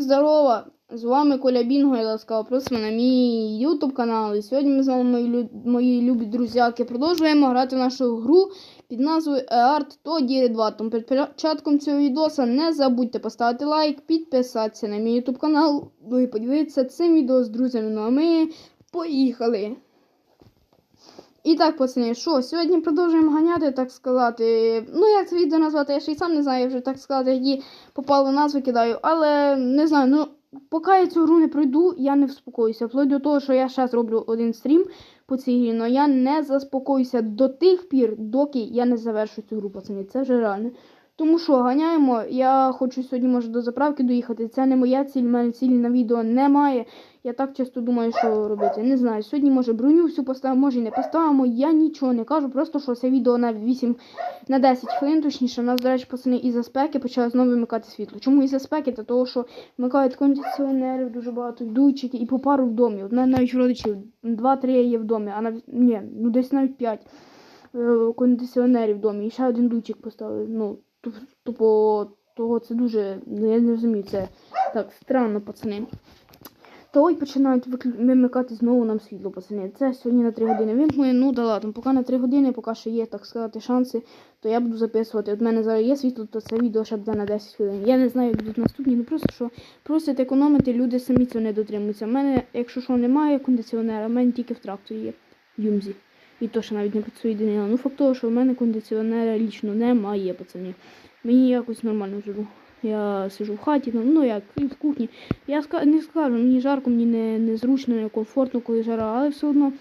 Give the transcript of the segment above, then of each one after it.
Здорово! З вами Коля Бінго і ласкаво просимо на мій ютуб канал. І сьогодні ми з вами, мої, мої любі друзяки, продовжуємо грати в нашу гру під назвою Art Todiri 2. Тому перед початком цього відео не забудьте поставити лайк, підписатися на мій ютуб канал, ну і поділитися цим відео з друзями. Ну а ми поїхали! І так, пацани, що, сьогодні продовжуємо ганяти, так сказати. Ну, як це відео назвати, я ще й сам не знаю, я вже так сказати, які попали назви кидаю. Але не знаю, ну поки я цю гру не пройду, я не вспокоюся. Вплоть до того, що я ще зроблю один стрім по цій грі, але я не заспокоюся до тих пір, доки я не завершу цю гру, пацани. Це вже реально. Тому що ганяємо, я хочу сьогодні може до заправки доїхати. Це не моя ціль, в мене цілі на відео немає. Я так часто думаю, що робити. Не знаю. Сьогодні може броню всю поставимо, може і не поставимо. Я нічого не кажу, просто що це відео на 8 на 10 хвилин, точніше. У нас, до речі, пацани із-за спеки почали знову вимикати світло. Чому із-за спеки? Та того, що вмикають кондиціонерів, дуже багато дучики і по пару в домі. Одна навіть родичів 2-3 є в домі, а навіть ні, ну десь навіть 5 е, кондиціонерів в домі. І ще один дучик поставили. Ну, тупо того це дуже. Ну я не розумію, це так странно, пацани. То ой починають вимикати знову нам світло, пацани. Це сьогодні на 3 години вимкнули. Ну да ладно, поки на 3 години, поки ще є, так сказати, шанси, то я буду записувати. От в мене зараз є світло, то це відео ще буде на 10 хвилин. Я не знаю, як будуть наступні, ну просто що просять економити, люди самі цього не дотримуються. У мене, якщо що, немає кондиціонера, в мене тільки в тракторі є Юмзі. І то, що навіть не працює Даніла. Ну, факт того, що в мене кондиціонера лічно немає, пацани. Мені якось нормально живу. Я сижу в хаті, ну, ну як, в кухні. Я не скажу, мені жарко, мені не, незручно, не комфортно, коли жара, але все одно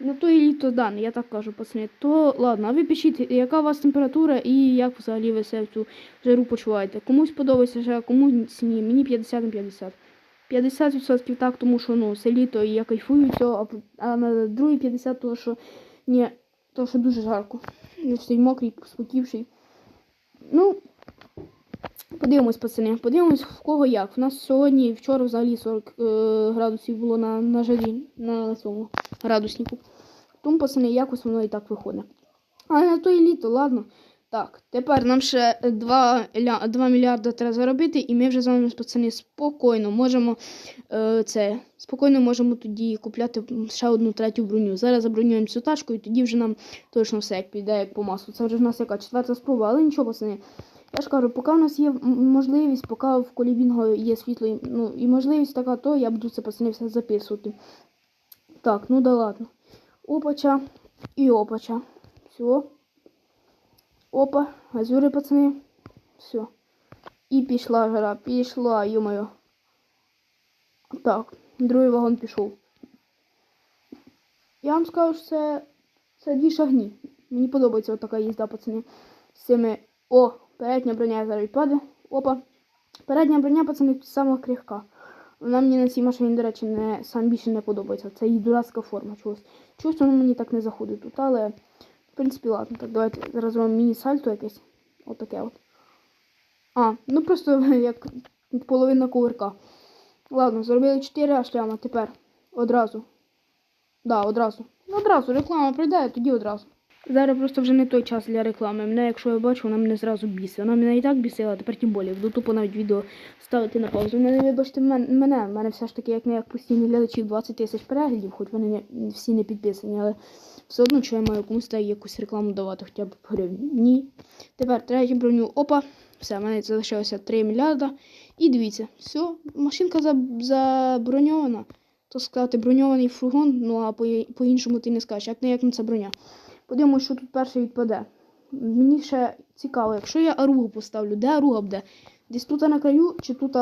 на то і літо дане, я так кажу, пацани. То ладно, а ви пишіть, яка у вас температура і як взагалі ви себе цю жару почуваєте. Комусь подобається жара, комусь ні. Мені 50 на 50. 50% так, тому що ну, це літо і я кайфую цього, а, на другий 50 того, що ні, тому що дуже жарко. Я все мокрий, спотівший. Ну, Подивимось, пацани, подивимось в кого як. У нас сьогодні, і вчора взагалі 40 е, градусів було на, на жарі, на цьому градуснику. Тому, пацани, якось воно і так виходить. Але на то і літо, ладно. Так, тепер нам ще 2, 2 мільярди треба заробити, і ми вже з вами, пацани, спокійно можемо е, це, спокійно можемо тоді купляти ще одну третю броню. Зараз забронюємо цю тачку, і тоді вже нам точно все як піде, як по маслу. Це вже в нас яка четверта спроба, але нічого, пацани. Я ж кажу, поки у нас є можливість, поки в колібінго є світло, ну і можливість така, то я буду це пацани все записувати. Так, ну да ладно. Опача і опача. Все. Опа, газюри, пацани. Все. І пішла жара, пішла, ё-моё. Так, другий вагон пішов. Я вам скажу, що це, це дві шагні. Мені подобається така їзда, пацани. З цими. О, передня броня зараз відпаде. Опа. Передня броня, пацани, сама крихка. Вона мені на цій машині, до речі, не сам більше не подобається. Це її дурацька форма чогось. Чогось воно мені так не заходить тут, але принципі, ладно. Так, давайте зараз вам міні-сальто якесь. Отаке от. А, ну просто як половина кувирка. Ладно, зробили 4 шляма, тепер одразу. Да, одразу. Ну, одразу реклама прийде, тоді одразу. Зараз просто вже не той час для реклами. Мене, якщо я бачу, вона мене зразу бісить. Вона мене і так бісила, а тепер тим більше. Буду тупо навіть відео ставити на паузу. Мене вибачте мене. В мене все ж таки, як не як постійні глядачів 20 тисяч переглядів, хоч вони не, всі не підписані, але все одно, що я маю комусь якусь рекламу давати, хоча б гривню. Ні. Тепер третю броню. Опа. Все, в мене залишилося 3 мільярда. І дивіться, все, машинка заброньована. То сказати, броньований фургон, ну а по- по-іншому ти не скажеш, як не як на це броня. Подивимось, що тут перше відпаде. Мені ще цікаво, якщо я аругу поставлю, де аруга буде? Десь тут на краю, чи тут,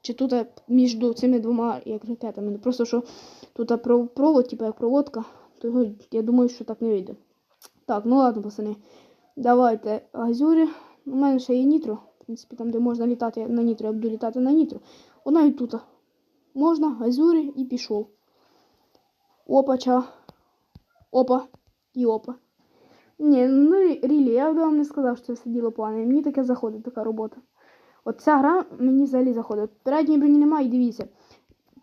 чи тут між цими двома як ракетами. Просто що тут провод, типу як проводка, я думаю, що так не вийде. Так, ну ладно, пацани. Давайте газюри. У мене ще є нітро. В принципі, там, де можна літати на нітро, я буду літати на нітро. От навіть тут. Можна, газюри і пішов. Опача. Опа. І опа. Ні, ну рілі, я б вам не сказав, що це все діло погане. Мені таке заходить, така робота. От ця гра мені взагалі заходить. Передньої броні немає, і дивіться.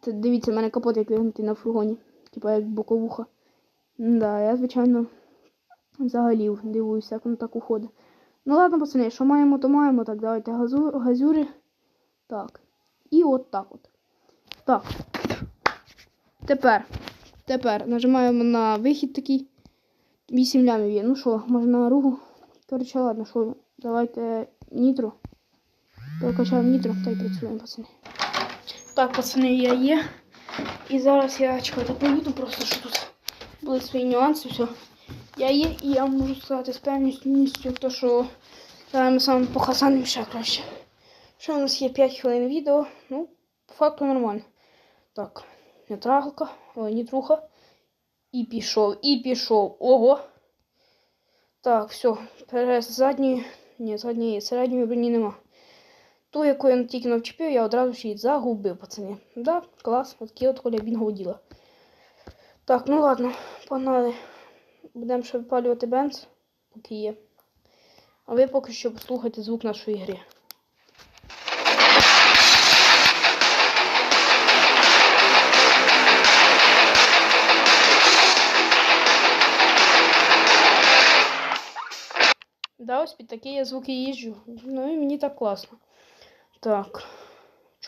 Це, дивіться, в мене капот як вигнутий на фургоні. Типа як боковуха. Да, я, звичайно, взагалі дивуюся, як воно так уходить. Ну ладно, пацани, що маємо, то маємо. Так, давайте газу, газюри. Так. І от так от. Так. Тепер. Тепер нажимаємо на вихід такий. 8 лямів є. Ну що, можна на ругу. Коротше, ладно, що, давайте нітро. Прокачаємо нітро та й працюємо, пацани. Так, пацани, я є. І зараз я чекайте, поїду просто, що тут були свої нюанси, все. Я є, і я можу сказати з певністю, то що ми саме похасанимо ще краще. Ще у нас є 5 хвилин відео. Ну, по факту нормально. Так, нейтралка, ой, нітруха. І пішов, і пішов. Ого. Так, все. Перес задньої. Ні, задньої, середньої броні нема. Ту, яку я тільки навчепив, я одразу ще й загубив, пацани. Да, клас, от такі от холя бінгово діла. Так, ну ладно, погнали. Будемо ще випалювати бенз, поки є. А ви поки що послухайте звук нашої гри. Да, ось під такі я звуки їжджу. Ну і мені так класно. Так.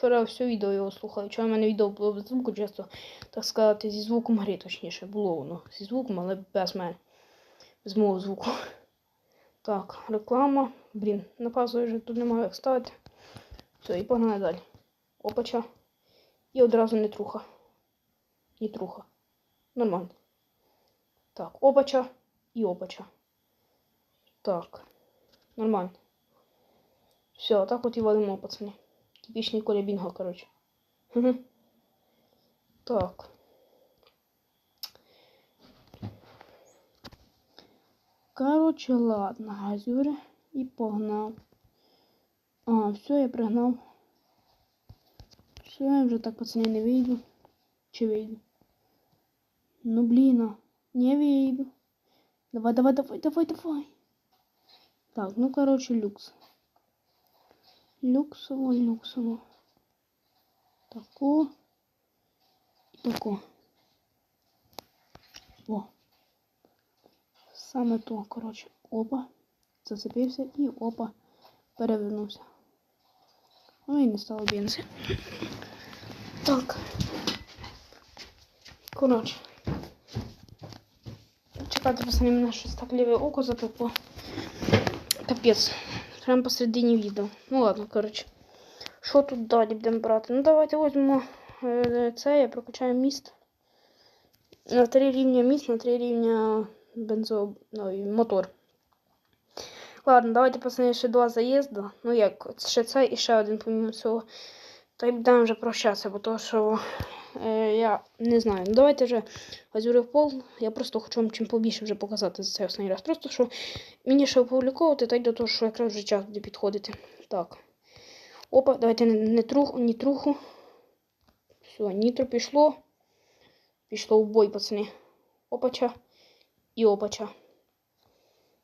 Вчора все відео його слухав. Вчора в мене відео було без звуку, часто, так сказати, зі звуком гри, точніше, було воно. Зі звуком, але без мене. Без мого звуку. Так, реклама. Блін, на паузу вже тут немає як ставити. Все, і погнали далі. Опача. І одразу не труха. Не труха. Нормально. Так, опача і опача. Так. Нормально. Все, так от і валимо, пацани. Типічний коля бінго, коротше. Так. Короче, ладно, газюри і погнав. А, все, я пригнав. Все, я вже так, пацани, не вийду. Чи вийду? Ну, блін, не вийду. Давай, давай, давай, давай, давай. Так, ну, короче, люкс. Люксово, люксово. Тако. І тако. О. Саме то, коротше, опа. Зацепився і опа. Перевернувся. Ну і не стало бензи. Так. Коротше. Чекайте, пацани, мене щось так ліве око запекло. Капець. Прямо посередині відео. Ну ладно, коротше. Що тут далі будемо брати? Ну давайте візьмемо е, це, я прокачаю міст. На три рівня міст, на три рівня бензо... Ой, мотор. Ладно, давайте пацани ще два заїзди. Ну як, ще це і ще один помимо цього. Та й будемо вже прощатися, бо то, що е, я не знаю. Ну давайте вже газюрив пол. Я просто хочу вам чим побільше вже показати за цей останній раз. Просто що мені ще опубліковувати, та й до того, що якраз вже час буде підходити. Так. Опа, давайте не, не труху, ні труху. Все, нітро пішло. Пішло в бой, пацани. Опача і опача.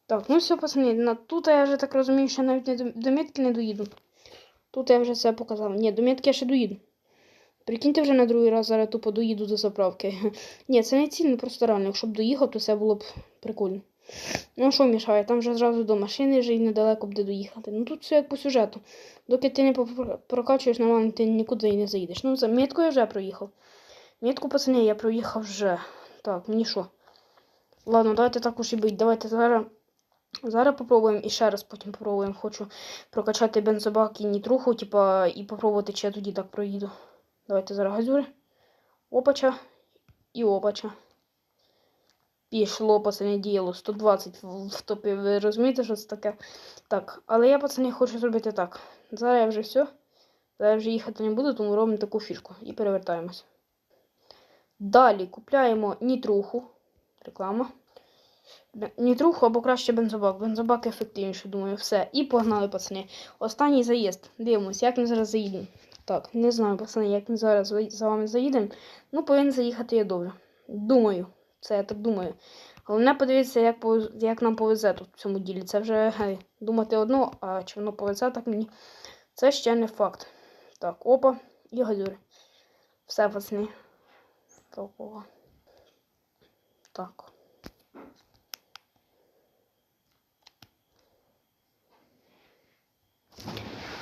Так, ну все, пацани, на тут я вже так розумію, що навіть не до, до метки не доїду. Тут я вже все показав. Ні, до метки я ще доїду. Прикиньте вже на другий раз зараз тупо доїду до заправки. Ні, це не цільно, просто реально. Якщо б доїхав, то все було б прикольно. Ну, що мішає? Там вже зразу до машини вже й недалеко буде доїхати. Ну тут все як по сюжету. Доки ти не прокачуєш нормально, ти нікуди і не заїдеш. Ну, за метку я вже проїхав. Метку, пацани, я проїхав вже. Так, мені що? Ладно, давайте також і бить. Давайте зараз. Зараз попробуємо і ще раз потім попробуємо. Хочу прокачати бензобак і нітруху, типа, і попробувати, чи я тоді так проїду. Давайте зараз газюри. Опача і опача. Пішло, пацани, діло. 120 в- втопив. Ви розумієте, що це таке? Так, але я, пацани, хочу зробити так. Зараз я вже все. Зараз я вже їхати не буду, тому робимо таку фішку і перевертаємось. Далі купляємо нітруху. Реклама. Нітруху або краще бензобак. Бензобак ефективніше, думаю, все. І погнали, пацани. Останній заїзд. Дивимось, як ми зараз заїдемо. Так, не знаю, пацани, як ми зараз за- вами заїдемо. Ну, повинен заїхати я добре. Думаю, це я так думаю. Головне подивитися, як, як нам повезе тут в цьому ділі. Це вже гей, думати одно, а чи воно повезе так мені. Це ще не факт. Так, опа, і газюри. Все, пацани. Толково. Так.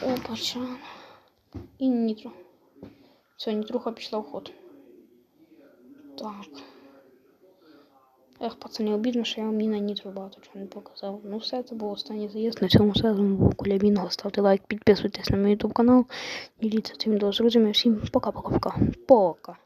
Опа, чан. І нітро. Все, Нітруха пішла в ход. Так. Ех, пацани, обідно, що я вам не на нитру багато чого не показав. Ну все, це був останній заїзд. На цьому все. З вами був лайк, підписуйтесь на мій YouTube канал. Діліться цим відео з друзями. Всім пока-пока-пока. Пока.